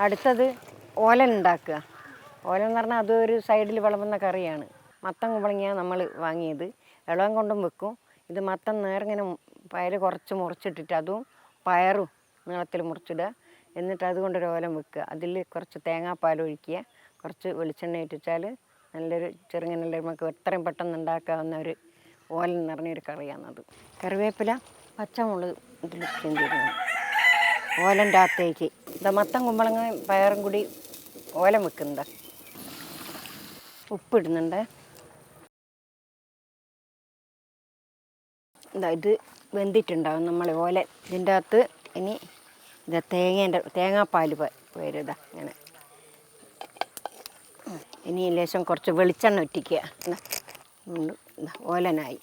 അടുത്തത് ഓലൻ ഉണ്ടാക്കുക. ഓലൻ എന്ന് പറഞ്ഞാൽ അതൊരു സൈഡിൽ വിളമ്പുന്ന കറിയാണ്. മത്തം കുമ്പളങ്ങിയാണ് നമ്മൾ വാങ്ങിയത്. ഇളവം കൊണ്ടും വെക്കും. ഇത് മത്തം നേരിങ്ങനെ പയർ കുറച്ച് മുറിച്ചിട്ടിട്ട് അതും പയറും നീളത്തിൽ മുറിച്ചിടുക. എന്നിട്ട് അതുകൊണ്ടൊരു ഓലം വെക്കുക. അതിൽ കുറച്ച് തേങ്ങാപ്പാൽ ഒഴിക്കുക. കുറച്ച് വെളിച്ചെണ്ണ ഇട്ടിച്ചാൽ നല്ലൊരു ചെറുങ്ങനെ നമുക്ക് എത്രയും പെട്ടെന്ന് ഉണ്ടാക്കാവുന്ന ഒരു ഓലൻ എന്ന് പറഞ്ഞൊരു കറിയാണത് കറിവേപ്പില പച്ചമുളക് ഇതിൽ ഓലന്റെ അകത്തേക്ക് ഇതാ മത്തൻ കുമ്പളങ്ങ പയറും കൂടി ഓലം വെക്കുന്നുണ്ട്. ഉപ്പിടുന്നുണ്ട് എന്താ ഇത് വെന്തിട്ടുണ്ടാവും നമ്മൾ ഓല. ഇതിന്റെ അകത്ത് ഇനി ഇതാ തേങ്ങേന്റെ തേങ്ങാപ്പാൽ വരും ഇതാ ഇങ്ങനെ. ഇനി ലേശം കുറച്ച് വെളിച്ചെണ്ണ ഒറ്റിക്കുക. ഓലനായി.